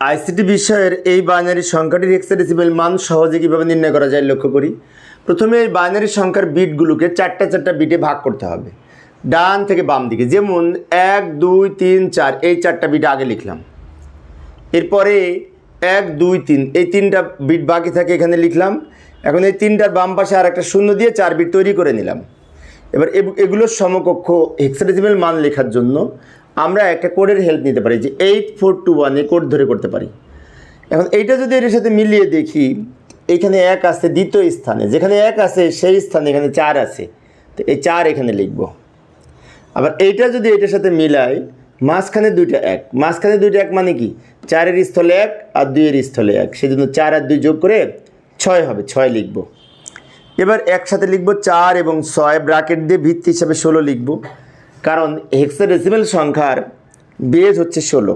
ICT বিষয়ের এই binary সংখ্যাটির হেক্সাডেসিমেল মান সহজে কীভাবে নির্ণয় করা যায় লক্ষ্য করি। প্রথমে এই বাইনারি সংখ্যার বিটগুলোকে চারটা চারটা বিটে ভাগ করতে হবে। ডান থেকে বাম দিকে, যেমন এক, দুই, তিন, চার, এই চারটা বিট আগে লিখলাম। এরপরে এক, দুই, তিন, এই তিনটা বিট বাকি থাকে এখানে লিখলাম। এখন এই তিনটার বাম পাশে আর একটা শূন্য দিয়ে চার বিট তৈরি করে নিলাম। এবার এব- এগুলোর সমকক্ষ হেক্সাডেসিমেল মান লেখার জন্য আমরা একটা কোডের হেল্প নিতে পারি, যে eight four two one code ধরে করতে পারি। এখন এইটা যদি এর সাথে মিলিয়ে দেখি, এখানে এক আছে দ্বিতীয় স্থানে, যেখানে এক আছে সেই স্থানে এখানে চার আছে। তো এই চার এখানে লিখব। আবার এইটা যদি এটার সাথে মিলাই মাঝখানে দুইটা এক। মাঝখানে দুইটা এক মানে কি? চারের স্থলে এক আর দুইয়ের স্থলে এক। সেজন্য চার আর দুই যোগ করে ছয় হবে, ছয় লিখব। এবার একসাথে লিখব চার এবং ছয় ব্রাকেট দিয়ে ভিত্তি হিসাবে ষোলো লিখব। কারণ হেক্সাডেসিমেল সংখ্যার বেজ হচ্ছে ষোলো।